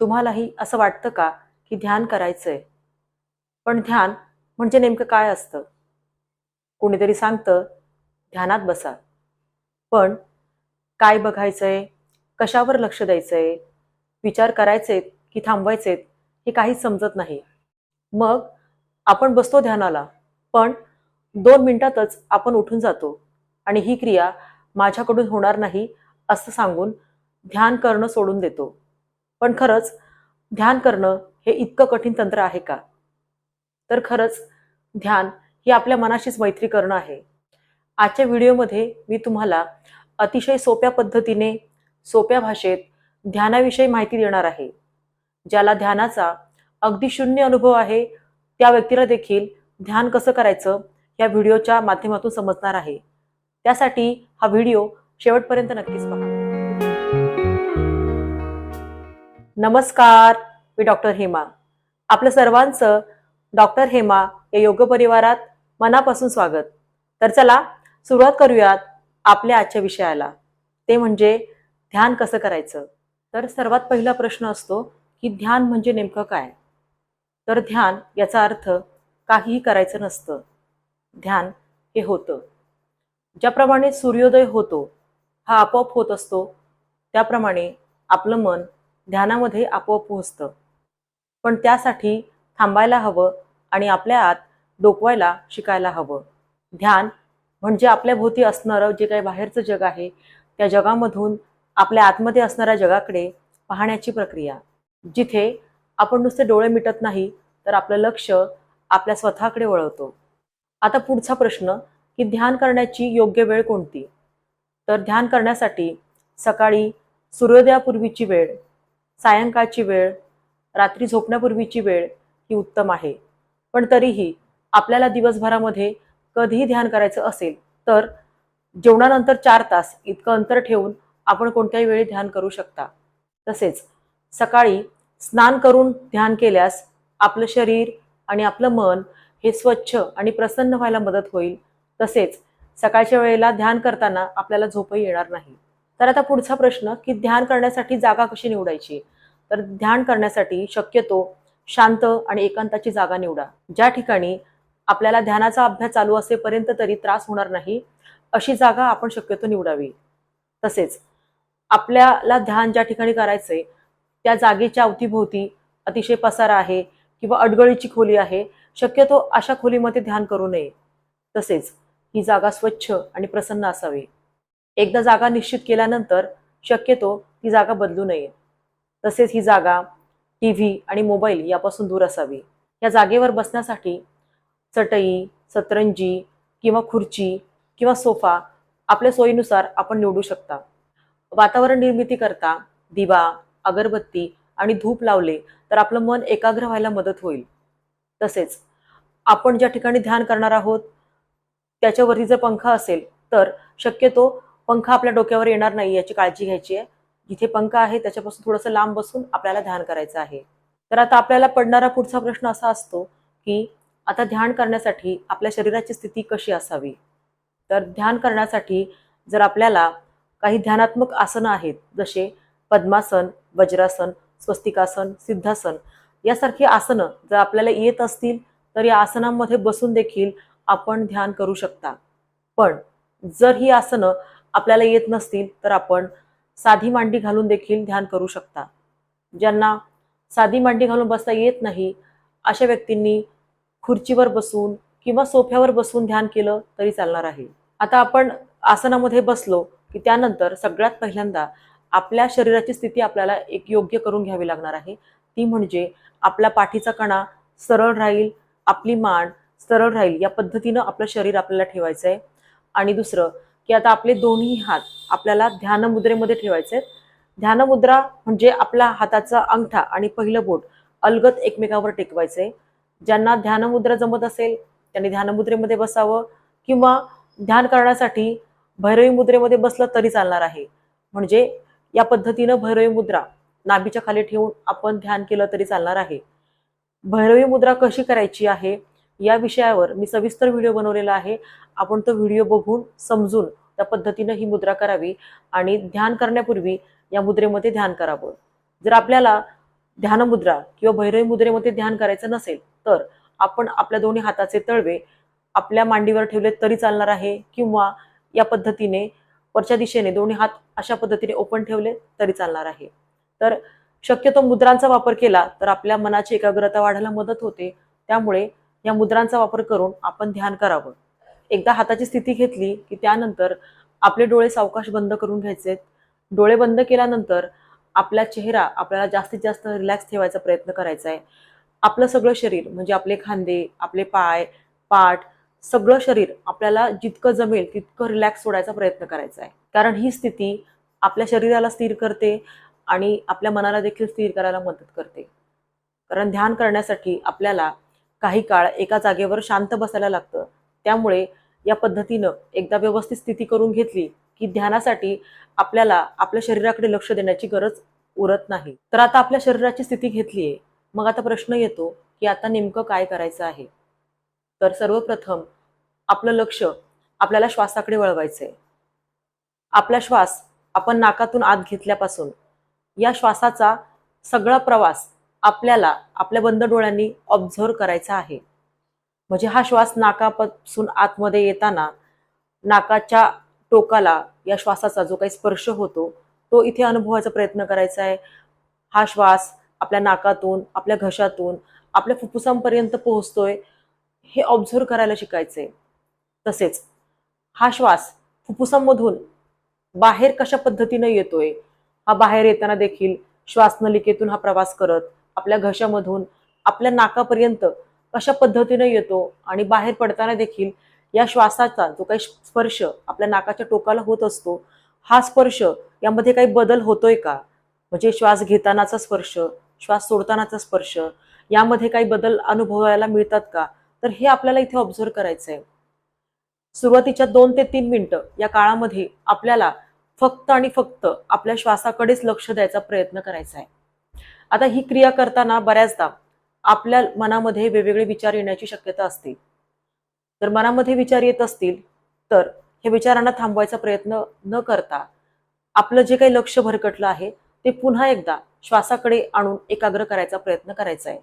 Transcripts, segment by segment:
तुम्हालाही असं वाटतं का की ध्यान करायचंय? पण ध्यान म्हणजे नेमकं काय असतं? कोणीतरी सांगतं ध्यानात बसा. पण काय बघायचंय? कशावर लक्ष द्यायचंय? विचार करायचेत की थांबवायचेत हे काहीच समजत नाही. मग आपण बसतो ध्यानाला पण दोन मिनिटातच आपण उठून जातो आणि ही क्रिया माझ्याकडून होणार नाही असं सांगून ध्यान करणं सोडून देतो. पण खरंच ध्यान करणं हे इतकं कठीण तंत्र आहे का? तर खरंच ध्यान ही आपल्या मनाशीच मैत्री करणं आहे. आजच्या व्हिडिओमध्ये मी तुम्हाला अतिशय सोप्या पद्धतीने सोप्या भाषेत ध्यानाविषयी माहिती देणार आहे. ज्याला ध्यानाचा अगदी शून्य अनुभव आहे त्या व्यक्तीला देखील ध्यान कसं करायचं या व्हिडिओच्या माध्यमातून समजणार आहे. त्यासाठी हा व्हिडिओ शेवटपर्यंत नक्कीच पहा. नमस्कार मी डॉक्टर हेमा. आपलं सर्वांचं डॉक्टर हेमा या योग परिवारात मनापासून स्वागत. तर चला सुरुवात करूयात आपल्या आजच्या विषयाला. ते म्हणजे ध्यान कसं करायचं? तर सर्वात पहिला प्रश्न असतो की ध्यान म्हणजे नेमकं काय? तर ध्यान याचा अर्थ काहीही करायचं नसतं. ध्यान हे होतं. ज्याप्रमाणे सूर्योदय होतो हा आपोआप होत असतो त्याप्रमाणे आपलं मन ध्यानामध्ये आपोआप पोहोचतं. पण त्यासाठी थांबायला हवं आणि आपल्या आत डोकवायला शिकायला हवं. ध्यान म्हणजे आपल्या भोवती असणारं जे काही बाहेरचं जग आहे त्या जगामधून आपल्या आतमध्ये असणाऱ्या जगाकडे पाहण्याची प्रक्रिया. जिथे आपण नुसते डोळे मिटत नाही तर आपलं लक्ष आपल्या स्वतःकडे वळवतो. आता पुढचा प्रश्न की ध्यान करण्याची योग्य वेळ कोणती? तर ध्यान करण्यासाठी सकाळी सूर्योदयापूर्वीची वेळ सायंकाळची वेळ रात्री झोपण्यापूर्वीची वेळ ही उत्तम आहे. पण तरीही आपल्याला दिवसभरामध्ये कधीही ध्यान करायचं असेल तर जेवणानंतर चार तास इतकं अंतर ठेवून आपण कोणत्याही वेळी ध्यान करू शकता. तसेच सकाळी स्नान करून ध्यान केल्यास आपलं शरीर आणि आपलं मन हे स्वच्छ आणि प्रसन्न व्हायला मदत होईल. तसेच सकाळच्या वेळेला ध्यान करताना आपल्याला झोपही येणार नाही. तर आता पुढचा प्रश्न की ध्यान करण्यासाठी जागा कशी निवडायची? तर ध्यान करण्यासाठी शक्यतो शांत आणि एकांताची जागा निवडा. ज्या ठिकाणी आपल्याला ध्यानाचा अभ्यास चालू असेपर्यंत तरी त्रास होणार नाही अशी जागा आपण शक्यतो निवडावी. तसेच आपल्याला ध्यान ज्या ठिकाणी करायचंय त्या जागेच्या अवतीभोवती अतिशय पसारा आहे किंवा अडगळीची खोली आहे शक्यतो अशा खोलीमध्ये ध्यान करू नये. तसेच ही जागा स्वच्छ आणि प्रसन्न असावी. एकदा जागा निश्चित केल्यानंतर शक्यतो ती जागा बदलू नये. तसेच ही जागा टी व्ही आणि मोबाईल यापासून दूर असावी. या जागेवर बसण्यासाठी चटई सतरंजी किंवा खुर्ची किंवा सोफा आपल्या सोयीनुसार आपण निवडू शकता. वातावरण निर्मिती करता दिवा अगरबत्ती आणि धूप लावले तर आपलं मन एकाग्र व्हायला मदत होईल. तसेच आपण ज्या ठिकाणी ध्यान करणार आहोत त्याच्यावरती जर पंखा असेल तर शक्यतो पंखा आपल्या डोक्यावर येणार नाही याची काळजी घ्यायची आहे. जिथे पंखा आहे त्याच्यापासून थोडंसं लांब बसून आपल्याला ध्यान करायचं आहे. तर आता आपल्याला पडणारा पुढचा प्रश्न असा असतो की आता ध्यान करण्यासाठी आपल्या शरीराची स्थिती कशी असावी? तर ध्यान करण्यासाठी जर आपल्याला काही ध्यानात्मक आसनं आहेत जसे पद्मासन वज्रासन स्वस्तिकासन सिद्धासन यासारखी आसनं जर आपल्याला येत असतील तर या आसनांमध्ये बसून देखील आपण ध्यान करू शकता. पण जर ही आसनं आपल्याला येत नसतील तर आपण साधी मांडी घालून देखील ध्यान करू शकता. ज्यांना साधी मांडी घालून बसता येत नाही अशा व्यक्तींनी खुर्चीवर बसून किंवा सोफ्यावर बसून ध्यान केलं तरी चालणार आहे. आता आपण आसनामध्ये बसलो की त्यानंतर सगळ्यात पहिल्यांदा आपल्या शरीराची स्थिती आपल्याला एक योग्य करून घ्यावी लागणार आहे. ती म्हणजे आपला पाठीचा कणा सरळ राहील आपली मान सरळ राहील या पद्धतीनं आपलं शरीर आपल्याला ठेवायचं आहे आणि दुसरं की आता आपले दोन्ही हात आपल्याला ध्यानमुद्रेमध्ये ठेवायचे आहेत. ध्यानमुद्रा म्हणजे आपला हाताचा अंगठा आणि पहिलं बोट अलगत एकमेकावर टेकवायचे. ज्यांना ध्यानमुद्रा जमत असेल त्यांनी ध्यानमुद्रेमध्ये बसावं. किंवा ध्यान करण्यासाठी भैरवी मुद्रेमध्ये बसलं तरी चालणार आहे. म्हणजे या पद्धतीनं भैरवी मुद्रा नाभीच्या खाली ठेवून आपण ध्यान केलं तरी चालणार आहे. भैरवी मुद्रा कशी करायची आहे? या विषयावर मी सविस्तर व्हिडिओ बनवलेला आहे. आपण तो व्हिडिओ बघून समजून त्या पद्धतीनं ही मुद्रा करावी आणि ध्यान करण्यापूर्वी या मुद्रेमध्ये ध्यान करावं. जर आपल्याला ध्यानमुद्रा किंवा भैरवी मुद्रेमध्ये ध्यान करायचं नसेल तर आपण आपल्या दोन्ही हाताचे तळवे आपल्या मांडीवर ठेवले तरी चालणार आहे किंवा या पद्धतीने वरच्या दिशेने दोन्ही हात अशा पद्धतीने ओपन ठेवले तरी चालणार आहे. तर शक्यतो मुद्रांचा वापर केला तर आपल्या मनाची एकाग्रता वाढायला मदत होते. त्यामुळे या मुद्रांचा वापर करून आपण ध्यान करावं. एकदा हाताची स्थिती घेतली की त्यानंतर आपले डोळे सावकाश बंद करून घ्यायचे. डोळे बंद केल्यानंतर आपला चेहरा आपल्याला जास्तीत जास्त रिलॅक्स ठेवायचा प्रयत्न करायचा आहे. आपलं सगळं शरीर म्हणजे आपले खांदे आपले पाय पाठ सगळं शरीर आपल्याला जितकं जमेल तितकं रिलॅक्स सोडायचा प्रयत्न करायचा आहे. कारण ही स्थिती आपल्या शरीराला स्थिर करते आणि आपल्या मनाला देखील स्थिर करायला मदत करते. कारण ध्यान करण्यासाठी आपल्याला काही काळ एका जागेवर शांत बसायला लागतं. त्यामुळे या पद्धतीनं एकदा व्यवस्थित स्थिती करून घेतली की ध्यानासाठी आपल्याला आपल्या शरीराकडे लक्ष देण्याची गरज उरत नाही. तर आता आपल्या शरीराची स्थिती घेतली आहे मग आता प्रश्न येतो की आता नेमकं काय करायचं आहे? तर सर्वप्रथम आपलं लक्ष आपल्याला श्वासाकडे वळवायचं आहे आपला श्वास आपण नाकातून आत घेतल्यापासून या श्वासाचा सगळा प्रवास आपल्याला आपल्या बंद डोळ्यांनी ऑब्झर्व करायचा आहे. म्हणजे हा श्वास नाकापासून आतमध्ये येताना नाकाच्या टोकाला या श्वासाचा जो काही स्पर्श होतो तो इथे अनुभवायचा प्रयत्न करायचा आहे. हा श्वास आपल्या नाकातून आपल्या घशातून आपल्या फुफ्फुसांपर्यंत पोहोचतोय हे ऑब्झर्व करायला शिकायचंय. तसेच हा श्वास फुफ्फुसांमधून बाहेर कशा पद्धतीनं येतोय हा बाहेर येताना देखील श्वासनलिकेतून हा प्रवास करत आपल्या घशामधून आपल्या नाकापर्यंत कशा पद्धतीनं येतो आणि बाहेर पडताना देखील या श्वासाचा जो काही स्पर्श आपल्या नाकाच्या टोकाला होत असतो हा स्पर्श यामध्ये काही बदल होतोय का? म्हणजे श्वास घेतानाचा स्पर्श श्वास सोडतानाचा स्पर्श यामध्ये काही बदल अनुभवायला मिळतात का? तर हे आपल्याला इथे ऑब्झर्व करायचं आहे सुरुवातीच्या दोन ते तीन मिनिटं या काळामध्ये आपल्याला फक्त आणि फक्त आपल्या श्वासाकडेच लक्ष द्यायचा प्रयत्न करायचा आहे आता ही क्रिया करताना बऱ्याचदा आपल्या मनामध्ये वेगवेगळे विचार येण्याची शक्यता असते. जर मनामध्ये विचार येत असतील तर हे विचारांना थांबवायचा प्रयत्न न करता आपलं जे काही लक्ष भरकटलं आहे ते पुन्हा एकदा श्वासाकडे आणून एकाग्र करायचा प्रयत्न करायचा आहे.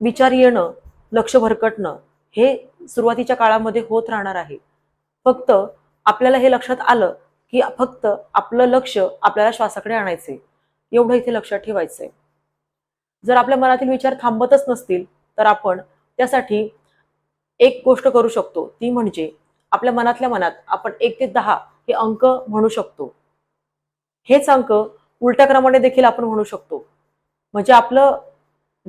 विचार येणं लक्ष भरकटणं हे सुरुवातीच्या काळामध्ये होत राहणार आहे. फक्त आपल्याला हे लक्षात आलं की फक्त आपलं लक्ष आपल्याला श्वासाकडे आणायचंय. एवढं इथे लक्षात ठेवायचंय. जर आपल्या मनातील विचार थांबतच नसतील तर आपण त्यासाठी एक गोष्ट करू शकतो. ती म्हणजे आपल्या मनातल्या मनात आपण एक ते दहा हे अंक म्हणू शकतो. हेच अंक उलट्या क्रमाने देखील आपण म्हणू शकतो. म्हणजे आपलं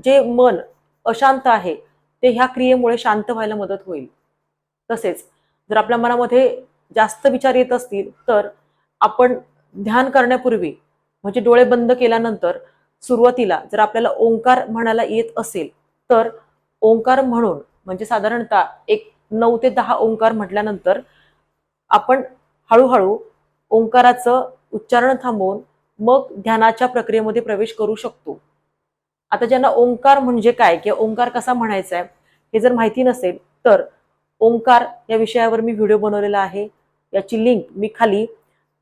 जे मन अशांत आहे ते ह्या क्रियेमुळे शांत व्हायला मदत होईल. तसेच जर आपल्या मनामध्ये जास्त विचार येत असतील तर आपण ध्यान करण्यापूर्वी म्हणजे डोळे बंद केल्यानंतर सुरुवातीला जर आपल्याला ओंकार म्हणायला येत असेल तर ओंकार म्हणून म्हणजे साधारणतः एक नऊ ते दहा ओंकार म्हटल्यानंतर आपण हळूहळू ओंकाराचं उच्चारण थांबवून मग ध्यानाच्या प्रक्रियेमध्ये प्रवेश करू शकतो. आता ज्यांना ओंकार म्हणजे काय किंवा ओंकार कसा म्हणायचा आहे हे जर माहिती नसेल तर ओंकार या विषयावर मी व्हिडिओ बनवलेला आहे. याची लिंक मी खाली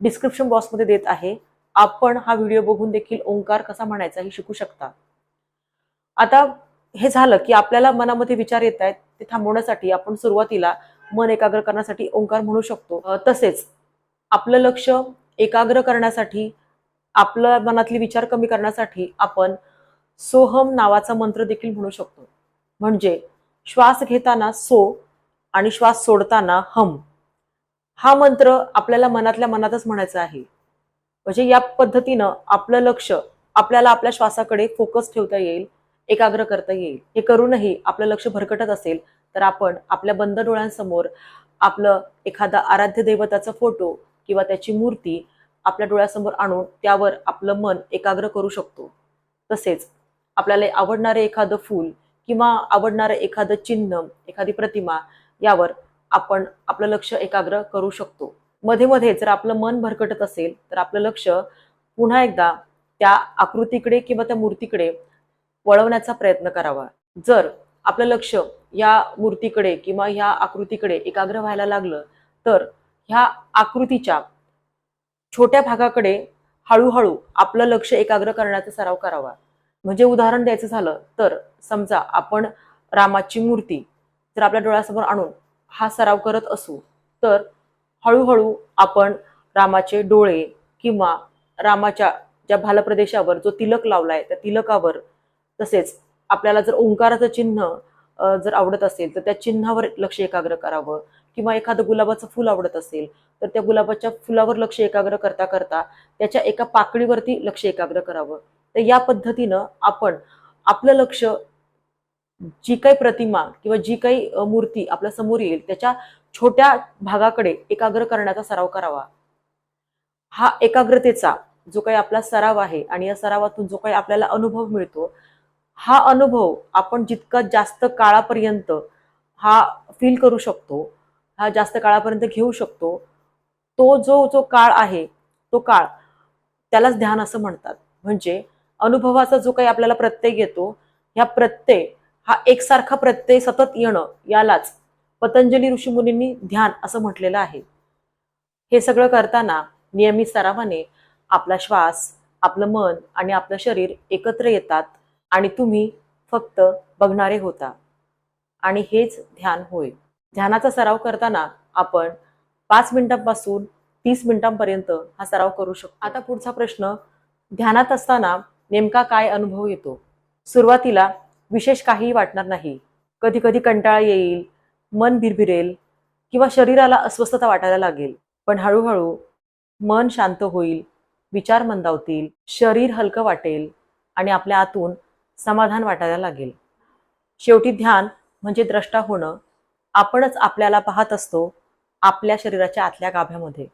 डिस्क्रिप्शन बॉक्समध्ये देत आहे. आपण हा व्हिडिओ बघून देखील ओंकार कसा म्हणायचा हे शिकू शकता. आता हे झालं की आपल्याला मनामध्ये विचार येत आहेत ते थांबवण्यासाठी आपण सुरुवातीला मन एकाग्र करण्यासाठी ओंकार म्हणू शकतो. तसेच आपलं लक्ष एकाग्र करण्यासाठी आपल्या मनातले विचार कमी करण्यासाठी आपण सोहम नावाचा मंत्र देखील म्हणू शकतो. म्हणजे श्वास घेताना सो आणि श्वास सोडताना हम. हा मंत्र आपल्याला मनातल्या मनातच म्हणायचा आहे. म्हणजे या पद्धतीनं आपलं लक्ष आपल्याला आपल्या श्वासाकडे फोकस ठेवता येईल एकाग्र करता येईल. हे करूनही आपलं लक्ष भरकटत असेल तर आपण आपल्या बंद डोळ्यांसमोर आपलं एखादा आराध्य दैवताचा फोटो किंवा त्याची मूर्ती आपल्या डोळ्यासमोर आणून त्यावर आपलं मन एकाग्र करू शकतो. तसेच आपल्याला आवडणारे एखादं फूल किंवा आवडणारं एखादं चिन्ह एखादी प्रतिमा यावर आपण आपलं लक्ष एकाग्र करू शकतो. मध्ये मध्ये जर आपलं मन भरकटत असेल तर आपलं लक्ष पुन्हा एकदा त्या आकृतीकडे किंवा त्या मूर्तीकडे वळवण्याचा प्रयत्न करावा. जर आपलं लक्ष या मूर्तीकडे किंवा ह्या आकृतीकडे एकाग्र व्हायला लागलं तर ह्या आकृतीच्या छोट्या भागाकडे हळूहळू आपलं लक्ष एकाग्र करण्याचा सराव करावा. म्हणजे उदाहरण द्यायचं झालं तर समजा आपण रामाची मूर्ती जर आपल्या डोळ्यासमोर आणून हा सराव करत असू तर हळूहळू आपण रामाचे डोळे किंवा रामाच्या ज्या भालप्रदेशावर जो तिलक लावलाय त्या तिलकावर तसेच आपल्याला जर ओंकाराचं चिन्ह जर आवडत असेल तर त्या चिन्हावर लक्ष एकाग्र करावं. किंवा एखादं गुलाबाचं फुल आवडत असेल तर त्या गुलाबाच्या फुलावर लक्ष एकाग्र करता करता त्याच्या एका पाकळीवरती लक्ष एकाग्र करावं. तर या पद्धतीनं आपण आपलं लक्ष जी काही प्रतिमा किंवा जी काही मूर्ती आपल्यासमोर येईल त्याच्या छोट्या भागाकडे एकाग्र करण्याचा सराव करावा. हा एकाग्रतेचा जो काही आपला सराव आहे आणि या सरावातून जो काही आपल्याला अनुभव मिळतो हा अनुभव आपण जितका जास्त काळापर्यंत हा फील करू शकतो हा जास्त काळापर्यंत घेऊ शकतो तो जो जो काळ आहे तो काळ त्यालाच ध्यान असं म्हणतात. म्हणजे अनुभवाचा जो काही आपल्याला प्रत्यय येतो ह्या प्रत्यय हा एकसारखा प्रत्यय सतत येणं यालाच पतंजली ऋषीमुनींनी ध्यान असं म्हटलेलं आहे. हे सगळं करताना नियमित सरावाने आपला श्वास आपलं मन आणि आपलं शरीर एकत्र येतात आणि तुम्ही फक्त बघणारे होता. आणि हेच ध्यान होय. ध्यानाचा सराव करताना आपण पाच मिनिटांपासून तीस मिनिटांपर्यंत हा सराव करू शकतो. आता पुढचा प्रश्न ध्यानात असताना नेमका काय अनुभव येतो? सुरुवातीला विशेष काहीही वाटणार नाही. कधी कधी कंटाळा येईल मन भिरभिरेल किंवा शरीराला अस्वस्थता वाटायला लागेल. पण हळूहळू मन शांत होईल विचार मंदावतील शरीर हलकं वाटेल आणि आपल्या आतून समाधान वाटायला लागेल. शेवटी ध्यान म्हणजे द्रष्टा होणं. आपणच आपल्याला पाहत असतो आपल्या शरीराच्या आतल्या गाभ्यामध्ये.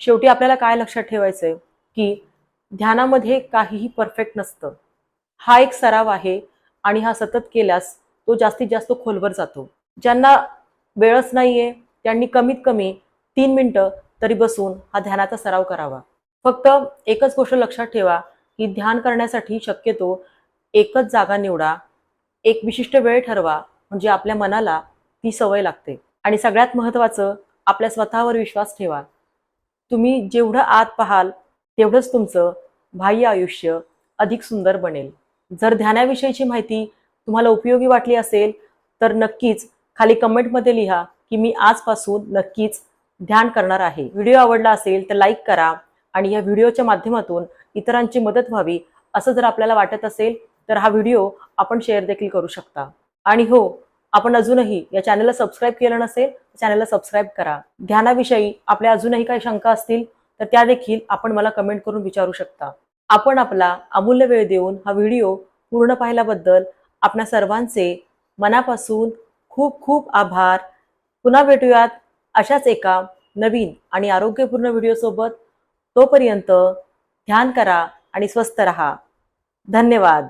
शेवटी आपल्याला काय लक्षात ठेवायचंय? की ध्यानामध्ये काहीही परफेक्ट नसतं. हा एक सराव आहे आणि हा सतत केल्यास तो जास्तीत जास्त खोलवर जातो. ज्यांना वेळच नाहीये. त्यांनी कमीत कमी तीन मिनिटं तरी बसून हा ध्यानाचा सराव करावा. फक्त एकच गोष्ट लक्षात ठेवा की ध्यान करण्यासाठी शक्यतो एकच जागा निवडा. एक विशिष्ट वेळ ठरवा म्हणजे आपल्या मनाला ती सवय लागते. आणि सगळ्यात महत्त्वाचं आपल्या स्वतःवर विश्वास ठेवा. तुम्ही जेवढं आत पाहाल तेवढंच तुमचं बाह्य आयुष्य अधिक सुंदर बनेल. जर ध्यानाविषयीची माहिती तुम्हाला उपयोगी वाटली असेल तर नक्कीच खाली कमेंटमध्ये लिहा की मी आजपासून नक्कीच ध्यान करणार आहे. व्हिडिओ आवडला असेल तर लाईक करा आणि या व्हिडिओच्या माध्यमातून इतरांची मदत व्हावी असं जर आपल्याला वाटत असेल तर हा व्हिडिओ आपण शेअर देखील करू शकता. आणि हो आपण अजूनही या चॅनलला सबस्क्राईब केलं नसेल तर चॅनलला सबस्क्राईब करा. ध्यानाविषयी आपल्या अजूनही काही शंका असतील तर त्या देखील आपण मला कमेंट करून विचारू शकता. आपण आपला अमूल्य वेळ देऊन हा व्हिडिओ पूर्ण पाहिल्याबद्दल आपल्या सर्वांचे मनापासून खूप खूप आभार. पुन्हा भेटूयात अशाच एका नवीन आणि आरोग्यपूर्ण व्हिडिओसोबत तोपर्यंत ध्यान करा आणि स्वस्थ रहा. धन्यवाद.